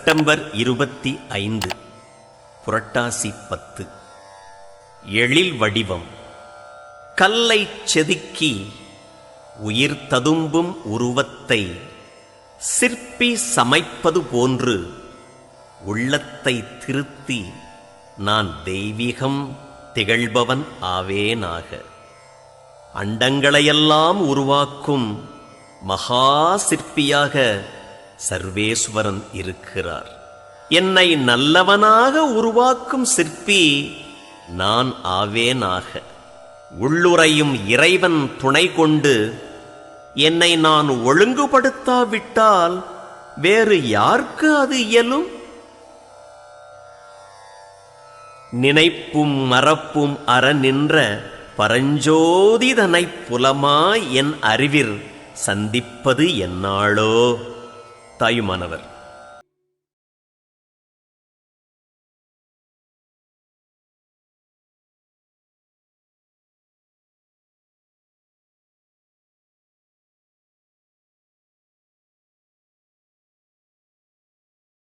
September இருபத்தி ஐந்து புரட்டாசி பத்து. எழில் வடிவம். கல்லை செதுக்கி உயிர் ததும்பும் உருவத்தை சிற்பி சமைப்பது போன்று உள்ளத்தை திருத்தி நான் தெய்வீகம் திகழ்பவன் ஆவேனாக. அண்டங்களையெல்லாம் உருவாக்கும் மகா சிற்பியாக சர்வேஸ்வரன் இருக்கிறார். என்னை நல்லவனாக உருவாக்கும் சிற்பி நான் ஆவேனாக. உள்ளுரையும் இறைவன் துணை கொண்டு என்னை நான் ஒழுங்குபடுத்தாவிட்டால் வேறு யாருக்கு அது இயலும்? நினைப்பும் மறப்பும் அற நின்ற பரஞ்சோதிதனைப் புலமாய் என் அறிவில் சந்திப்பது என்னாளோ தாயுமானவர்.